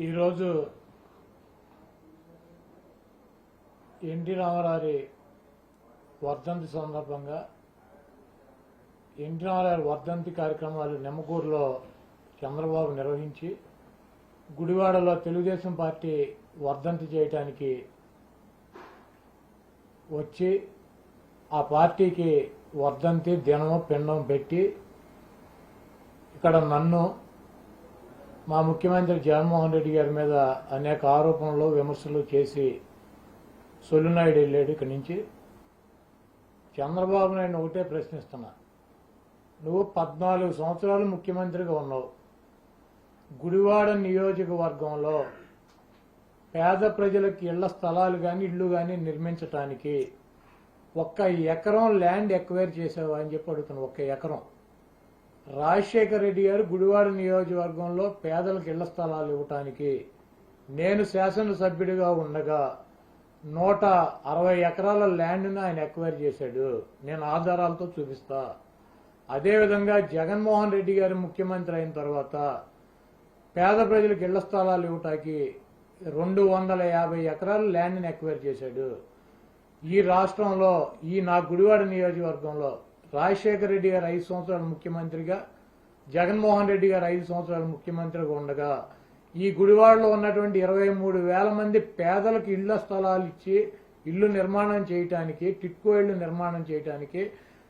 ఈరోజు ఎన్టీ రామారావు వర్ధంతి సందర్భంగా ఎన్టీ రామారావు వర్ధంతి కార్యక్రమాలు నిమ్మకూరులో చంద్రబాబు నిర్వహించి గుడివాడలో తెలుగుదేశం పార్టీ వర్ధంతి చేయటానికి వచ్చి ఆ పార్టీకి వర్ధంతి దినము పిండం పెట్టి ఇక్కడ నన్ను మా ముఖ్యమంత్రి జగన్మోహన్ రెడ్డి గారి మీద అనేక ఆరోపణలు విమర్శలు చేసి సొల్లునాయుడు వెళ్ళాడు ఇక్కడి నుంచి. చంద్రబాబు నాయుడు ఒకటే ప్రశ్నిస్తున్నా. నువ్వు పద్నాలుగు సంవత్సరాలు ముఖ్యమంత్రిగా ఉన్నావు. గుడివాడ నియోజకవర్గంలో పేద ప్రజలకు ఇళ్ళ స్థలాలు కానీ ఇళ్ళు కానీ నిర్మించటానికి ఒక్క ఎకరం ల్యాండ్ ఎక్వైర్ చేసావా అని చెప్పి అడుగుతున్నాను ఒక్క ఎకరం. రాజశేఖర రెడ్డి గారు గుడివాడ నియోజకవర్గంలో పేదలకు ఇళ్ళ స్థలాలు ఇవ్వటానికి నేను శాసనసభ్యుడిగా ఉండగా నూట అరవై ఎకరాల ల్యాండ్ను ఆయన ఎక్వైర్ చేశాడు. నేను ఆధారాలతో చూపిస్తా. అదేవిధంగా జగన్మోహన్ రెడ్డి గారు ముఖ్యమంత్రి అయిన తర్వాత పేద ప్రజలకు ఇళ్ళ స్థలాలు ఇవ్వటానికి రెండు వందల యాభై ఎకరాల ల్యాండ్ని ఎక్వైర్ చేశాడు. ఈ రాష్ట్రంలో ఈ నా గుడివాడ నియోజకవర్గంలో రాజశేఖర రెడ్డి గారు ఐదు సంవత్సరాలు ముఖ్యమంత్రిగా జగన్మోహన్ రెడ్డి గారు ఐదు సంవత్సరాలు ముఖ్యమంత్రిగా ఉండగా ఈ గుడివాడలో ఉన్నటువంటి ఇరవై మూడు వేల మంది పేదలకు ఇళ్ళ స్థలాలు ఇచ్చి ఇల్లు నిర్మాణం చేయటానికి టిట్కో ఇళ్ళు నిర్మాణం చేయటానికి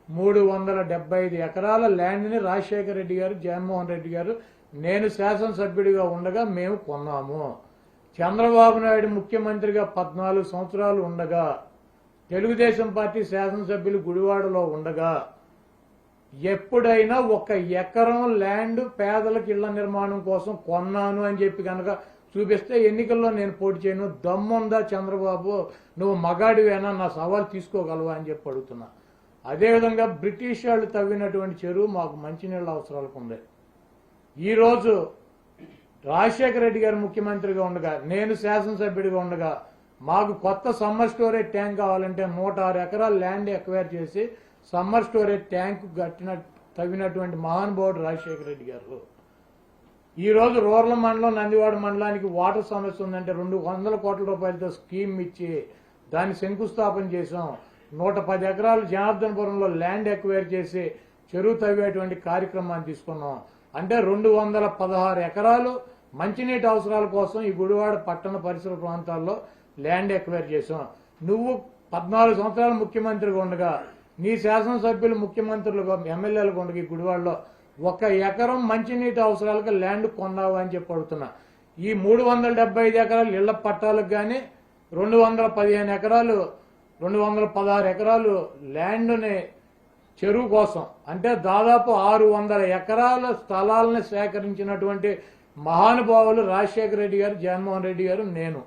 మూడు వందల డెబ్బై ఐదు ఎకరాల ల్యాండ్ని రాజశేఖర రెడ్డి గారు జగన్మోహన్ రెడ్డి గారు నేను శాసనసభ్యుడిగా ఉండగా మేము కొన్నాము. చంద్రబాబు నాయుడు ముఖ్యమంత్రిగా పద్నాలుగు సంవత్సరాలు ఉండగా తెలుగుదేశం పార్టీ శాసనసభ్యులు గుడివాడలో ఉండగా ఎప్పుడైనా ఒక ఎకరం ల్యాండ్ పేదలకు ఇళ్ళ నిర్మాణం కోసం కొన్నాను అని చెప్పి కనుక చూపిస్తే ఎన్నికల్లో నేను పోటీ చేయను. దమ్ముందా చంద్రబాబు? నువ్వు మగాడివేనా? నా సవాల్ తీసుకోగలవా అని చెప్పి అడుగుతున్నా. అదేవిధంగా బ్రిటిష్ వాళ్ళు తవ్వినటువంటి చెరువు మాకు మంచినీళ్ళ అవసరాలకు ఉంది. ఈరోజు రాజశేఖర రెడ్డి గారు ముఖ్యమంత్రిగా ఉండగా నేను శాసనసభ్యుడిగా ఉండగా మాకు కొత్త సమ్మర్ స్టోరేజ్ ట్యాంక్ కావాలంటే నూట ఆరు ఎకరాల ల్యాండ్ ఎక్వైర్ చేసి సమ్మర్ స్టోరేజ్ ట్యాంక్ కట్టిన తవ్వినటువంటి మహానుభావుడు రాజశేఖర రెడ్డి గారు. ఈరోజు రూరల్ మండలం నందివాడ మండలానికి వాటర్ సమస్య ఉందంటే రెండు వందల కోట్ల రూపాయలతో స్కీమ్ ఇచ్చి దాన్ని శంకుస్థాపన చేశాం. నూట పది ఎకరాలు జనార్దనపురంలో ల్యాండ్ ఎక్వైర్ చేసి చెరువు తవ్వేటువంటి కార్యక్రమాన్ని తీసుకున్నాం. అంటే రెండు వందల పదహారు ఎకరాలు మంచినీటి అవసరాల కోసం ఈ గుడివాడ పట్టణ పరిసర ప్రాంతాల్లో ల్యాండ్ ఎక్వైర్ చేశాం. నువ్వు పద్నాలుగు సంవత్సరాలు ముఖ్యమంత్రిగా ఉండగా నీ శాసనసభ్యులు ముఖ్యమంత్రులుగా ఎమ్మెల్యేలుగా ఉండగా ఈ గుడివాడలో ఒక ఎకరం మంచినీటి అవసరాలకు ల్యాండ్ కొన్నావు అని చెప్పి అడుగుతున్నా. ఈ మూడు వందల డెబ్బై ఐదు ఎకరాలు ఇళ్ళ పట్టాలకు కానీ రెండు వందల పదిహేను ఎకరాలు రెండు వందల పదహారు ఎకరాలు ల్యాండ్ని చెరువు కోసం అంటే దాదాపు ఆరు వందల ఎకరాల స్థలాలను సేకరించినటువంటి మహానుభావులు రాజశేఖర రెడ్డి గారు జగన్మోహన్ రెడ్డి గారు నేను.